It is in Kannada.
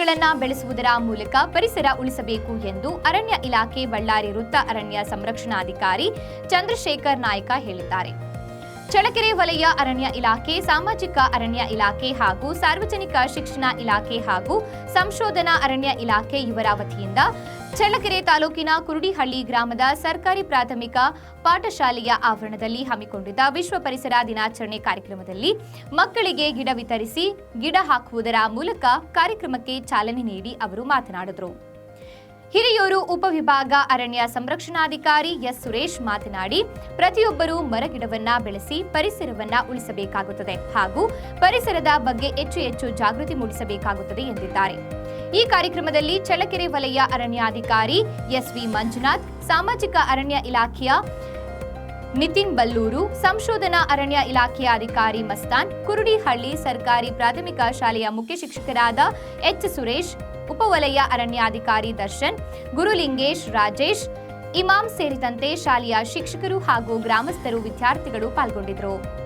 ಗಳನ್ನು ಬೆಳೆಸುವುದರ ಮೂಲಕ ಪರಿಸರ ಉಳಿಸಬೇಕು ಎಂದು ಅರಣ್ಯ ಇಲಾಖೆ ಬಳ್ಳಾರಿ ವೃತ್ತ ಅರಣ್ಯ ಸಂರಕ್ಷಣಾಧಿಕಾರಿ ಚಂದ್ರಶೇಖರ್ ನಾಯ್ಕ ಹೇಳಿದ್ದಾರೆ. ಚಳ್ಳಕೆರೆ ವಲಯ ಅರಣ್ಯ ಇಲಾಖೆ, ಸಾಮಾಜಿಕ ಅರಣ್ಯ ಇಲಾಖೆ ಹಾಗೂ ಸಾರ್ವಜನಿಕ ಶಿಕ್ಷಣ ಇಲಾಖೆ ಹಾಗೂ ಸಂಶೋಧನಾ ಅರಣ್ಯ ಇಲಾಖೆ ಇವರ ವತಿಯಿಂದ ಚಳ್ಳಕೆರೆ ತಾಲೂಕಿನ ಕುರುಡಿಹಳ್ಳಿ ಗ್ರಾಮದ ಸರ್ಕಾರಿ ಪ್ರಾಥಮಿಕ ಪಾಠಶಾಲೆಯ ಆವರಣದಲ್ಲಿ ಹಮ್ಮಿಕೊಂಡಿದ್ದ ವಿಶ್ವ ಪರಿಸರ ದಿನಾಚರಣೆ ಕಾರ್ಯಕ್ರಮದಲ್ಲಿ ಮಕ್ಕಳಿಗೆ ಗಿಡ ವಿತರಿಸಿ ಗಿಡ ಹಾಕುವುದರ ಮೂಲಕ ಕಾರ್ಯಕ್ರಮಕ್ಕೆ ಚಾಲನೆ ನೀಡಿ ಅವರು ಮಾತನಾಡಿದರು. ಹಿರಿಯೂರು ಉಪವಿಭಾಗ ಅರಣ್ಯ ಸಂರಕ್ಷಣಾಧಿಕಾರಿ ಎಸ್ ಸುರೇಶ್ ಮಾತನಾಡಿ, ಪ್ರತಿಯೊಬ್ಬರೂ ಮರಗಿಡವನ್ನ ಬೆಳೆಸಿ ಪರಿಸರವನ್ನ ಉಳಿಸಬೇಕಾಗುತ್ತದೆ ಹಾಗೂ ಪರಿಸರದ ಬಗ್ಗೆ ಹೆಚ್ಚು ಹೆಚ್ಚು ಜಾಗೃತಿ ಮೂಡಿಸಬೇಕಾಗುತ್ತದೆ ಎಂದಿದ್ದಾರೆ. ಈ ಕಾರ್ಯಕ್ರಮದಲ್ಲಿ ಚಳ್ಳಕೆರೆ ವಲಯ ಅರಣ್ಯಾಧಿಕಾರಿ ಎಸ್ವಿ ಮಂಜುನಾಥ್, ಸಾಮಾಜಿಕ ಅರಣ್ಯ ಇಲಾಖೆಯ ನಿತಿನ್ ಬಲ್ಲೂರು, ಸಂಶೋಧನಾ ಅರಣ್ಯ ಇಲಾಖೆಯ ಅಧಿಕಾರಿ ಮಸ್ತಾನ್, ಕುರುಡಿಹಳ್ಳಿ ಸರ್ಕಾರಿ ಪ್ರಾಥಮಿಕ ಶಾಲೆಯ ಮುಖ್ಯ ಶಿಕ್ಷಕರಾದ ಎಚ್ ಸುರೇಶ್ ಉಪವಲಯ ಅರಣ್ಯಾಧಿಕಾರಿ ದರ್ಶನ್ ಗುರುಲಿಂಗೇಶ್ ರಾಜೇಶ್ ಇಮಾಮ್ ಸೇರಿದಂತೆ ಶಾಲೆಯ ಶಿಕ್ಷಕರು ಹಾಗೂ ಗ್ರಾಮಸ್ಥರು ವಿದ್ಯಾರ್ಥಿಗಳು ಪಾಲ್ಗೊಂಡಿದ್ದರು.